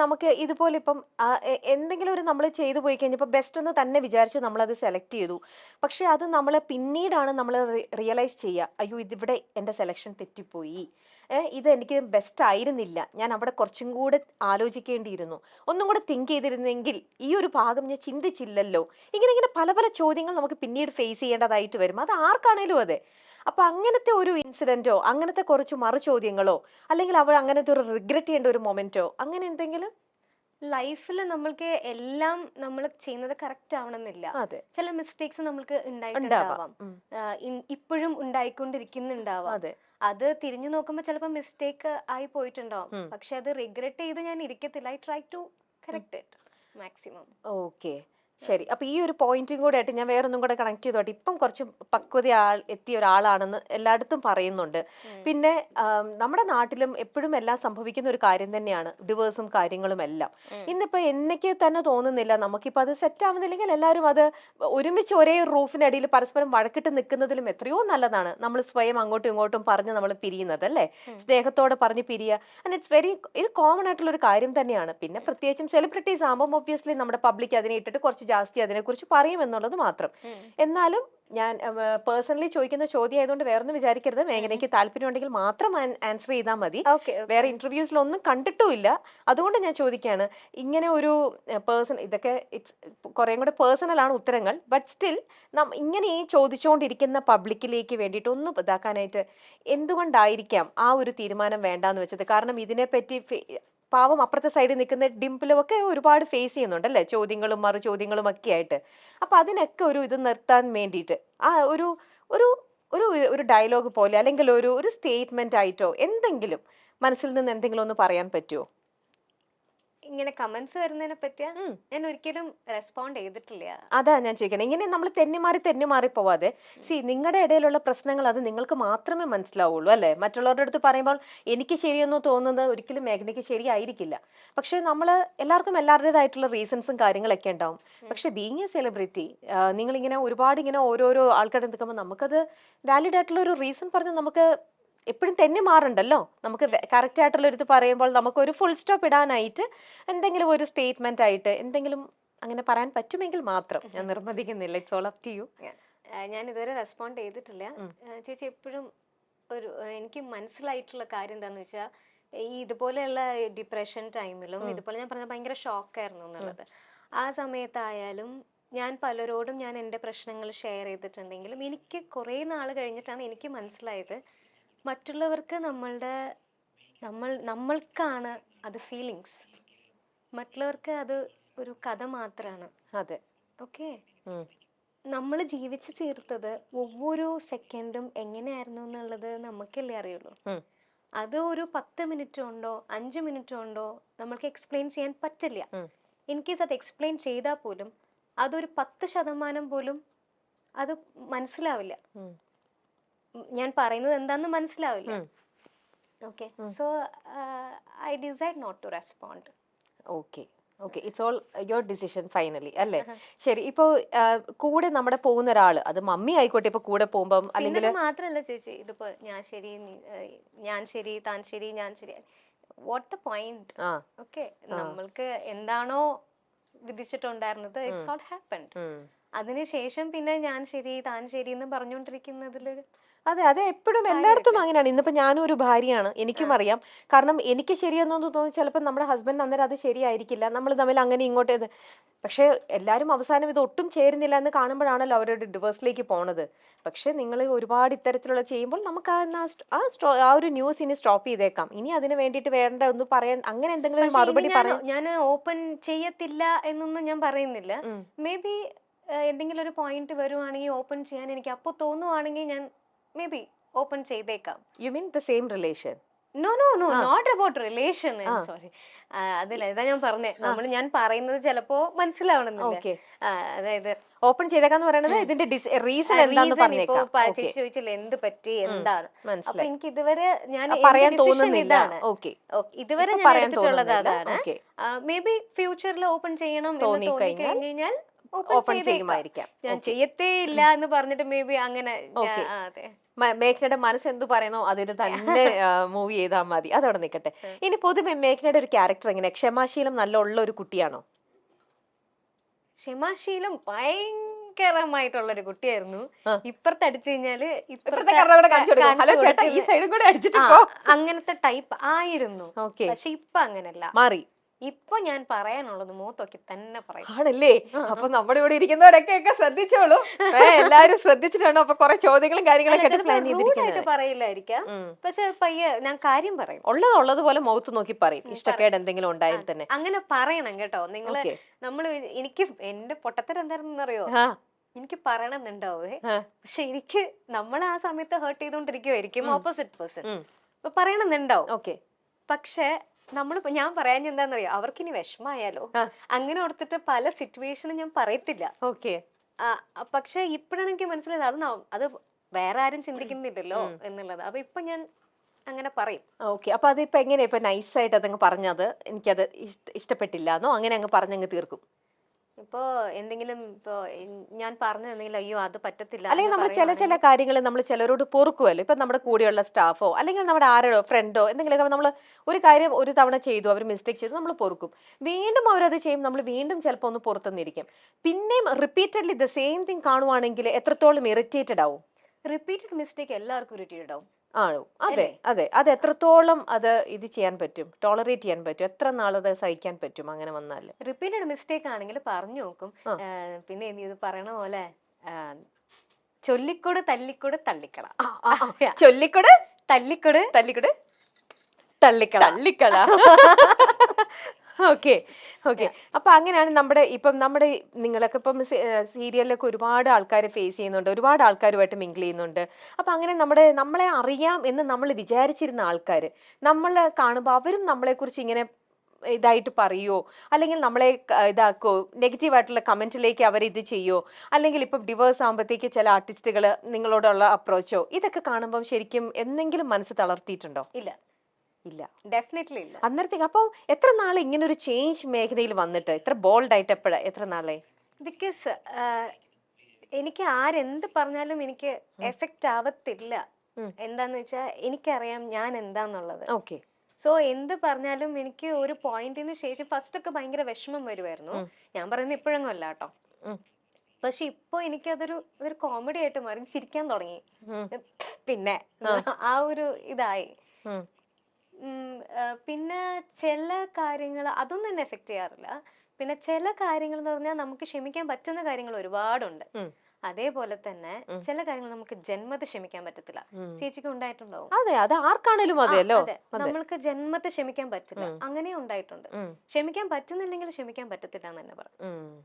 നമുക്ക് ഇതുപോലെ ഇപ്പം എന്തെങ്കിലും ഒരു നമ്മൾ ചെയ്തു പോയി കഴിഞ്ഞപ്പോൾ ബെസ്റ്റ് എന്ന് തന്നെ വിചാരിച്ച് നമ്മളത് സെലക്ട് ചെയ്തു. പക്ഷെ അത് നമ്മൾ പിന്നീടാണ് നമ്മൾ റിയലൈസ് ചെയ്യുക അയ്യോ ഇതിവിടെ എന്റെ സെലക്ഷൻ തെറ്റിപ്പോയി. ഇത് എനിക്ക് ബെസ്റ്റ് ആയിരുന്നില്ല. ഞാൻ അവിടെ കുറച്ചും കൂടെ ആലോചിക്കേണ്ടിയിരുന്നു. ഒന്നും കൂടെ തിങ്ക് ചെയ്തിരുന്നെങ്കിൽ ഈ ഒരു ഭാഗം ഞാൻ ചിന്തിച്ചില്ലല്ലോ. ഇങ്ങനെ ഇങ്ങനെ പല പല ചോദ്യങ്ങൾ നമുക്ക് പിന്നീട് ഫേസ് ചെയ്യേണ്ടതായിട്ട് വരും. അത് ആർക്കാണേലും അതെ. അപ്പൊ അങ്ങനത്തെ ഒരു ഇൻസിഡന്റോ അങ്ങനത്തെ കുറച്ച് മറുചോദ്യങ്ങളോ അല്ലെങ്കിൽ അവൾ അങ്ങനത്തെ ഒരു റിഗ്രറ്റ് ചെയ്യേണ്ട ഒരു മൊമെന്റോ അങ്ങനെ എന്തെങ്കിലും? ലൈഫിൽ നമ്മൾക്ക് എല്ലാം നമ്മൾ ചെയ്യുന്നത് കറക്റ്റ് ആവണമെന്നില്ല. ചില മിസ്റ്റേക്സ് നമ്മൾക്ക് ഉണ്ടായിട്ടുണ്ടാവാം. ഇപ്പോഴും ഉണ്ടായിക്കൊണ്ടിരിക്കുന്നുണ്ടാവാം. അതെ. അത് തിരിഞ്ഞു നോക്കുമ്പോൾ ചിലപ്പോ മിസ്റ്റേക്ക് ആയി പോയിട്ടുണ്ടാവും. പക്ഷെ അത് റിഗ്രറ്റ് ചെയ്ത് ഞാൻ ഇരിക്കത്തില്ല. I try to correct it maximum okay ശരി. അപ്പൊ ഈ ഒരു പോയിന്റും കൂടെ ആയിട്ട് ഞാൻ വേറൊന്നും കൂടെ കണക്ട് ചെയ്തോട്ടെ. ഇപ്പം കുറച്ച് പക്വത ആൾ എത്തിയ ഒരാളാണെന്ന് എല്ലായിടത്തും പറയുന്നുണ്ട്. പിന്നെ നമ്മുടെ നാട്ടിലും എപ്പോഴും എല്ലാം സംഭവിക്കുന്ന ഒരു കാര്യം തന്നെയാണ് ഡിവേഴ്സും കാര്യങ്ങളും എല്ലാം. ഇന്നിപ്പോ എന്നൊക്കെ തന്നെ തോന്നുന്നില്ല. നമുക്കിപ്പോൾ അത് സെറ്റ് ആവുന്നില്ലെങ്കിൽ എല്ലാവരും അത് ഒരുമിച്ച് ഒരേ റൂഫിനടിയിൽ പരസ്പരം വഴക്കിട്ട് നിൽക്കുന്നതിലും എത്രയോ നല്ലതാണ്. നമ്മൾ സ്വയം അങ്ങോട്ടും ഇങ്ങോട്ടും പറഞ്ഞ് നമ്മൾ പിരിയുന്നത് അല്ലേ? സ്നേഹത്തോടെ പറഞ്ഞ് പിരിയുക ആൻഡ് ഇറ്റ്സ് വെരി ഇത് കോമൺ ആയിട്ടുള്ള ഒരു കാര്യം തന്നെയാണ്. പിന്നെ പ്രത്യേകിച്ചും സെലിബ്രിറ്റീസ് ആകുമ്പോൾ ഒബ്വിയസ്ലി നമ്മുടെ പബ്ലിക് അതിനെ ഇട്ടിട്ട് കുറച്ച് ജാസ്തി അതിനെക്കുറിച്ച് പറയും എന്നുള്ളത് മാത്രം എന്നാലും ഞാൻ പേഴ്സണലി ചോദിക്കുന്ന ചോദ്യം ആയതുകൊണ്ട് വേറൊന്നും വിചാരിക്കരുത്. മേഘനയ്ക്ക് താല്പര്യം ഉണ്ടെങ്കിൽ മാത്രം ആൻസർ ചെയ്താൽ മതി. വേറെ ഇന്റർവ്യൂസിലൊന്നും കണ്ടിട്ടുമില്ല. അതുകൊണ്ട് ഞാൻ ചോദിക്കുകയാണ് ഇങ്ങനെ ഒരു പേഴ്സൺ ഇതൊക്കെ ഇറ്റ്സ് കുറേം കൂടെ പേഴ്സണലാണ് ഉത്തരങ്ങൾ. ബട്ട് സ്റ്റിൽ നാം ഇങ്ങനെ ഈ ചോദിച്ചുകൊണ്ടിരിക്കുന്ന പബ്ലിക്കിലേക്ക് വേണ്ടിയിട്ട് ഒന്ന് ഇതാക്കാനായിട്ട് എന്തുകൊണ്ടായിരിക്കാം ആ ഒരു തീരുമാനം വേണ്ടാന്ന് വെച്ചത്? കാരണം ഇതിനെപ്പറ്റി പാവം അപ്പുറത്തെ സൈഡിൽ നിൽക്കുന്ന ഡിംപിളും ഒക്കെ ഒരുപാട് ഫേസ് ചെയ്യുന്നുണ്ട് അല്ലേ? ചോദ്യങ്ങളും മറു ചോദ്യങ്ങളും ഒക്കെ ആയിട്ട്. അപ്പം അതിനൊക്കെ ഒരു ഇത് നിർത്താൻ വേണ്ടിയിട്ട് ആ ഒരു ഒരു ഒരു ഒരു ഡയലോഗ് പോലെ അല്ലെങ്കിൽ ഒരു ഒരു സ്റ്റേറ്റ്മെന്റ് ആയിട്ടോ എന്തെങ്കിലും മനസ്സിൽ നിന്ന് എന്തെങ്കിലും ഒന്ന് പറയാൻ പറ്റുമോ ഇങ്ങനെ കമന്റ്സ് വരുന്നതിനെ പറ്റിയ ഞാൻ ഒരിക്കലും റെസ്പോണ്ട് ചെയ്തിട്ടില്ല. അതാ ഞാൻ ചോദിക്കണം. ഇങ്ങനെ നമ്മൾ തെന്നിമാറി തെന്നിമാറി പോവാതെ സി നിങ്ങളുടെ ഇടയിലുള്ള പ്രശ്നങ്ങൾ അത് നിങ്ങൾക്ക് മാത്രമേ മനസ്സിലാവുള്ളൂ അല്ലെ? മറ്റുള്ളവരുടെ അടുത്ത് പറയുമ്പോൾ എനിക്ക് ശരിയെന്നോ തോന്നുന്നത് ഒരിക്കലും മേഘനയ്ക്ക് ശരിയായിരിക്കില്ല. പക്ഷെ നമ്മൾ എല്ലാവർക്കും എല്ലാവരുടേതായിട്ടുള്ള റീസൺസും കാര്യങ്ങളൊക്കെ ഉണ്ടാവും. പക്ഷെ ബീങ് എ സെലിബ്രിറ്റി നിങ്ങളിങ്ങനെ ഒരുപാട് ഇങ്ങനെ ഓരോരോ ആൾക്കാരെ നിൽക്കുമ്പോൾ നമുക്കത് വാലിഡ് ആയിട്ടുള്ള ഒരു റീസൺ പറഞ്ഞ് നമുക്ക് എപ്പോഴും തന്നെ മാറുണ്ടല്ലോ? നമുക്ക് കറക്റ്റ് ആയിട്ടുള്ള ഒരു പറയുമ്പോൾ നമുക്ക് ഒരു ഫുൾ സ്റ്റോപ്പ് ഇടാനായിട്ട് എന്തെങ്കിലും ഒരു സ്റ്റേറ്റ്മെന്റ് ആയിട്ട് എന്തെങ്കിലും അങ്ങനെ പറയാൻ പറ്റുമെങ്കിൽ മാത്രം. ഞാൻ നിർബന്ധിക്കുന്നില്ല. It's all up to you ഞാൻ ഇതുവരെ റെസ്പോണ്ട് ചെയ്തിട്ടില്ല. ചേച്ചി എപ്പോഴും ഒരു എനിക്ക് മനസ്സിലായിട്ടുള്ള കാര്യം എന്താന്ന് വെച്ചാൽ ഈ ഇതുപോലെയുള്ള ഡിപ്രഷൻ ടൈമിലും ഇതുപോലെ ഞാൻ പറഞ്ഞ ഭയങ്കര ഷോക്കായിരുന്നു എന്നുള്ളത്. ആ സമയത്തായാലും ഞാൻ പലരോടും ഞാൻ എന്റെ പ്രശ്നങ്ങൾ ഷെയർ ചെയ്തിട്ടുണ്ടെങ്കിലും എനിക്ക് കുറേ നാൾ കഴിഞ്ഞിട്ടാണ് എനിക്ക് മനസ്സിലായത് മറ്റുള്ളവർക്ക് നമ്മളുടെ നമ്മൾ നമ്മൾക്കാണ് അത് ഫീലിങ്സ് മറ്റുള്ളവർക്ക് അത് ഒരു കഥ മാത്രമാണ് അതെ. ഓക്കെ നമ്മൾ ജീവിച്ചു തീർത്തത് ഒവ്വൊരു സെക്കൻഡും എങ്ങനെയായിരുന്നു എന്നുള്ളത് നമുക്കല്ലേ അറിയുള്ളൂ. അത് ഒരു പത്ത് മിനിറ്റ് ഉണ്ടോ അഞ്ച് മിനിറ്റ് ഉണ്ടോ നമ്മൾക്ക് എക്സ്പ്ലെയിൻ ചെയ്യാൻ പറ്റില്ല. ഇൻ കേസ് അത് എക്സ്പ്ലെയിൻ ചെയ്താൽ പോലും അതൊരു പത്ത് ശതമാനം പോലും അത് മനസ്സിലാവില്ല. ഞാൻ പറയുന്നത് എന്താന്ന് മനസ്സിലാവില്ല. Okay so I decide not to respond okay okay it's all your decision finally അല്ലേ? ശരി. ഇപ്പോ കൂടെ നമ്മുടെ പോകുന്ന ഒരാൾ അത് മമ്മി ആയിക്കോട്ടെ ഇപ്പൊ കൂടെ പോകുമ്പോൾ അല്ലെങ്കിൽ മാത്രല്ല ചേച്ചി ഇതിപ്പോ ഞാൻ ശരി ഞാൻ ശരി താൻ ശരി ഞാൻ ശരി. വാട്ട് ദ പോയിന്റ് ഓക്കെ നമ്മൾക്ക് എന്താണോ വിധിച്ചിട്ടുണ്ടായിരുന്നത് ഇറ്റ്സ് നോട്ട് ഹാപ്പൻഡ്. അതിനുശേഷം പിന്നെ ഞാൻ ശരി താൻ ശരി എന്ന് പറഞ്ഞുകൊണ്ടിരിക്കുന്നതിൽ അതെ അതെ എപ്പോഴും എല്ലായിടത്തും അങ്ങനെയാണ്. ഇന്നിപ്പോ ഞാനും ഒരു ഭാര്യയാണ്. എനിക്കും അറിയാം. കാരണം എനിക്ക് ശരിയെന്നൊന്ന് തോന്നി ചിലപ്പോൾ നമ്മുടെ ഹസ്ബൻഡ് അന്നേരം അത് ശരിയായിരിക്കില്ല. നമ്മൾ തമ്മിൽ അങ്ങനെ ഇങ്ങോട്ട് പക്ഷേ എല്ലാവരും അവസാനം ഇത് ഒട്ടും ചേരുന്നില്ല എന്ന് കാണുമ്പോഴാണല്ലോ അവരുടെ ഡിവേഴ്സിലേക്ക് പോണത്. പക്ഷേ നിങ്ങൾ ഒരുപാട് ഇത്തരത്തിലുള്ള ചെയ്യുമ്പോൾ നമുക്ക് ആ ആ ഒരു ന്യൂസ് ഇനി സ്റ്റോപ്പ് ചെയ്തേക്കാം. ഇനി അതിന് വേണ്ടിയിട്ട് വേണ്ട ഒന്ന് പറയാൻ അങ്ങനെ എന്തെങ്കിലും മറുപടി പറയാം ഞാൻ ഓപ്പൺ ചെയ്യത്തില്ല എന്നൊന്നും ഞാൻ പറയുന്നില്ല. മേ ബി എന്തെങ്കിലും ഒരു പോയിന്റ് വരുവാണെങ്കിൽ ഓപ്പൺ ചെയ്യാൻ എനിക്ക് അപ്പോൾ തോന്നുവാണെങ്കിൽ ഞാൻ മേ ബി ഓപ്പൺ ചെയ്തേക്കാം you mean the same relation no no no. Not about relation. Sorry അതില്ല ഇതാ ഞാൻ പറഞ്ഞേ. നമ്മൾ ഞാൻ പറയുന്നത് ചിലപ്പോ മനസ്സിലാവണമെന്നില്ല. ഓക്കെ ആ, അതായത് ഓപ്പൺ ചെയ്തേക്കാന്ന് പറയുന്നത് ഇതിന്റെ റീസൺ എന്താന്ന് പറഞ്ഞേക്കാം. പ- Okay. ചേച്ചി ചോദിച്ചില്ല എന്ത് പറ്റി എന്താണ്? അപ്പൊ എനിക്ക് ഇതുവരെ ഞാൻ പറയാൻ തോന്നുന്നില്ല. ഇതാണ്. ഓക്കെ ഇതുവരെ ഞാൻ എടുത്തിട്ടുള്ളത്. അതാണ്. മേ ബി ഫ്യൂച്ചറിൽ ഓപ്പൺ ചെയ്യണം എന്ന് തോന്നിക്കഴിഞ്ഞാൽ? open ഓപ്പൺ ചെയ്യുമായിരിക്കാം. ഞാൻ. ചെയ്യത്തേ ഇല്ല എന്ന് പറഞ്ഞിട്ട് മേ ബി അങ്ങനെ മേഘനയുടെ മനസ്സ് എന്ത് പറയുന്നോ അതിന് തന്നെ മൂവ് ചെയ്താൽ മതി. അതവിടെ നിൽക്കട്ടെ. ഇനി പൊതുവെ മേഘനയുടെ ഒരു ക്യാരക്ടർ എങ്ങനെ? ക്ഷമാശീലം നല്ല ഉള്ള ഒരു കുട്ടിയാണോ? ക്ഷമാശീലം ഭയങ്കരമായിട്ടുള്ള ഒരു കുട്ടിയായിരുന്നു ഇപ്പുറത്തെ അടിച്ചു കഴിഞ്ഞാൽ അങ്ങനത്തെ ടൈപ്പ് ആയിരുന്നു. പക്ഷെ ഇപ്പൊ അങ്ങനല്ല മാറി. ഇപ്പൊ ഞാൻ പറയാനുള്ളത് മൂത്തൊക്കെ തന്നെ പറയും. ആണല്ലേ? അപ്പൊ നമ്മുടെ ഇവിടെ ഇരിക്കുന്നവരൊക്കെ ഒക്കെ ശ്രദ്ധിച്ചോളൂ എല്ലാരും ശ്രദ്ധിച്ചിട്ടാണ്? അപ്പൊ കുറെ ചോദ്യങ്ങളും കാര്യങ്ങളൊക്കെ പ്ലാൻ ചെയ്തിരിക്കുന്നത്. പറയില്ലായിരിക്കാം. പക്ഷെ പയ്യെ ഞാൻ കാര്യം പറയും. ഉള്ളത് ഉള്ളത് പോലെ മൗത്ത് നോക്കി പറയും. ഇഷ്ടക്കേട് എന്തെങ്കിലും ഉണ്ടായാൽ തന്നെ. അങ്ങനെ പറയണം കേട്ടോ. നിങ്ങൾ നമ്മൾ നമ്മൾ എനിക്ക് എന്റെ പൊട്ടത്തരം എന്തായിരുന്നു അറിയോ എനിക്ക് പറയണമെന്നുണ്ടാവേ. പക്ഷെ എനിക്ക് നമ്മൾ ആ സമയത്ത് ഹേർട്ട് ചെയ്തോണ്ടിരിക്കുവായിരിക്കും ഓപ്പോസിറ്റ് പേഴ്സൺ. അപ്പൊ പറയണമെന്നുണ്ടാവും ഓക്കെ. പക്ഷെ നമ്മൾ ഞാൻ പറയാൻ എന്താണെന്നറിയോ അവർക്ക് ഇനി വിഷമായാലോ അങ്ങനെ ഓർത്തിട്ട് പല സിറ്റുവേഷനും ഞാൻ പറയത്തില്ല. ഓക്കെ. പക്ഷെ ഇപ്പോഴാണ് എനിക്ക് മനസ്സിലായത്. അത് അത് വേറെ ആരും ചിന്തിക്കുന്നില്ലല്ലോ എന്നുള്ളത്. അപ്പൊ ഇപ്പൊ ഞാൻ അങ്ങനെ പറയും. ഓക്കെ. അപ്പൊ അതിപ്പോ എങ്ങനെയാ ഇപ്പൊ നൈസായിട്ട് അതങ്ങ് പറഞ്ഞത്? എനിക്കത് ഇഷ്ട- ഇഷ്ടപ്പെട്ടില്ല എന്നോ അങ്ങനെ അങ്ങ് പറഞ്ഞങ്ങ് തീർക്കും. ഇപ്പോ എന്തെങ്കിലും ഇപ്പോ ഞാൻ പറഞ്ഞു എന്തെങ്കിലും അയ്യോ അത് പറ്റത്തില്ല അല്ലെങ്കിൽ നമ്മൾ ചില ചില കാര്യങ്ങൾ നമ്മൾ ചിലരോട് പൊറുക്കുമല്ലോ ഇപ്പൊ നമ്മുടെ കൂടെയുള്ള സ്റ്റാഫോ അല്ലെങ്കിൽ നമ്മുടെ ആരോടോ ഫ്രണ്ടോ എന്തെങ്കിലും നമ്മൾ ഒരു കാര്യം ഒരു തവണ ചെയ്തു അവർ മിസ്റ്റേക്ക് ചെയ്തു നമ്മൾ പൊറുക്കും. വീണ്ടും അവരത് ചെയ്യും നമ്മൾ വീണ്ടും ചിലപ്പോൾ ഒന്ന് പുറത്തുനിന്നിരിക്കും. പിന്നെയും റിപ്പീറ്റഡ്ലി ദ സെയിം തിങ് കാണുവാണെങ്കിൽ എത്രത്തോളം ഇറിറ്റേറ്റഡ് ആവും? റിപ്പീറ്റഡ് മിസ്റ്റേക്ക് എല്ലാവർക്കും ഇറിറ്റേറ്റഡ് ആവും. ആണോ? അതെ അതെ. അത് എത്രത്തോളം അത് ഇത് ചെയ്യാൻ പറ്റും? ടോളറേറ്റ് ചെയ്യാൻ പറ്റും? എത്ര നാളത് സഹിക്കാൻ പറ്റും അങ്ങനെ വന്നാൽ റിപ്പീറ്റഡ് മിസ്റ്റേക്ക് ആണെങ്കിൽ പറഞ്ഞു നോക്കും. പിന്നെ ഇനി ഇത് പറയണ പോലെ ചൊല്ലിക്കൊട് തല്ലിക്കൊട് തള്ളിക്കള. ചൊല്ലിക്കൊട് തല്ലിക്കൊട് തല്ലിക്കൊട് തള്ളിക്കള. തള്ളിക്കള. Okay okay. അപ്പൊ അങ്ങനെയാണ് നമ്മുടെ ഇപ്പം നമ്മുടെ നിങ്ങളൊക്കെ ഇപ്പം സീരിയലിലൊക്കെ ഒരുപാട് ആൾക്കാർ ഫേസ് ചെയ്യുന്നുണ്ട് ഒരുപാട് ആൾക്കാരുമായിട്ട് മിങ്കിൾ ചെയ്യുന്നുണ്ട്. അപ്പൊ അങ്ങനെ നമ്മുടെ നമ്മളെ അറിയാം എന്ന് നമ്മൾ വിചാരിച്ചിരുന്ന ആൾക്കാർ നമ്മൾ കാണുമ്പോൾ അവരും നമ്മളെക്കുറിച്ച് ഇങ്ങനെ ഇതായിട്ട് പറയോ? അല്ലെങ്കിൽ നമ്മളെ ഇതാക്കോ? നെഗറ്റീവ് ആയിട്ടുള്ള കമന്റിലേക്ക് അവർ ഇത് ചെയ്യോ? അല്ലെങ്കിൽ ഇപ്പം ഡിവേഴ്സ് ആകുമ്പോഴത്തേക്ക് ചില ആർട്ടിസ്റ്റുകൾ നിങ്ങളോടുള്ള അപ്രോച്ചോ ഇതൊക്കെ കാണുമ്പോൾ ശരിക്കും എന്തെങ്കിലും മനസ്സ് തളർത്തിയിട്ടുണ്ടോ? ഇല്ല. ഇല്ല. ഡെഫിനറ്റ്ലി ഇല്ല. അന്നേരത്തേക്ക് അപ്പോൾ എത്ര നാൾ ഇങ്ങനെ ഒരു ചേഞ്ച് മേഖലയിൽ വന്നിട്ട്? എത്ര ബോൾഡ് ആയിട്ട് എപ്പോഴാ? എത്ര നാളെ? ബിക്കോസ് എനിക്ക് ആരെന്ത് പറഞ്ഞാലും എനിക്ക് എഫക്റ്റ് ആവത്തില്ല. എന്താന്ന് വെച്ചാൽ എനിക്കറിയാം ഞാൻ എന്താന്നുള്ളത്. ഓക്കെ സോ എന്ത് പറഞ്ഞാലും എനിക്ക് ഒരു പോയിന്റിന് ശേഷം ഫസ്റ്റ് ഒക്കെ ഭയങ്കര വിഷമം വരുമായിരുന്നു ഞാൻ പറയുന്നത് ഇപ്പോഴൊന്നും അല്ല കേട്ടോ. പക്ഷെ ഇപ്പൊ എനിക്കതൊരു ഒരു കോമഡി ആയിട്ട് മാറി. ചിരിക്കാൻ തുടങ്ങി. പിന്നെ ആ. ഒരു ഇതായി. പിന്നെ ചില കാര്യങ്ങൾ അതൊന്നും എന്നെ എഫക്റ്റ് ചെയ്യാറില്ല. പിന്നെ ചില കാര്യങ്ങൾ എന്ന് പറഞ്ഞാൽ നമുക്ക് ക്ഷമിക്കാൻ പറ്റുന്ന കാര്യങ്ങൾ ഒരുപാടുണ്ട്. അതേപോലെ തന്നെ ചില കാര്യങ്ങൾ നമുക്ക് ജന്മത്തെ ക്ഷമിക്കാൻ പറ്റത്തില്ല. ചേച്ചിക്ക് ഉണ്ടായിട്ടുണ്ടാവും. അതെ അത് ആർക്കാണേലും അതെയല്ലോ നമ്മൾക്ക് ജന്മത്തെ ക്ഷമിക്കാൻ പറ്റില്ല. അങ്ങനെ ഉണ്ടായിട്ടുണ്ട്. ക്ഷമിക്കാൻ പറ്റുന്നില്ലെങ്കിൽ ക്ഷമിക്കാൻ പറ്റത്തില്ല എന്ന് തന്നെ പറയാം.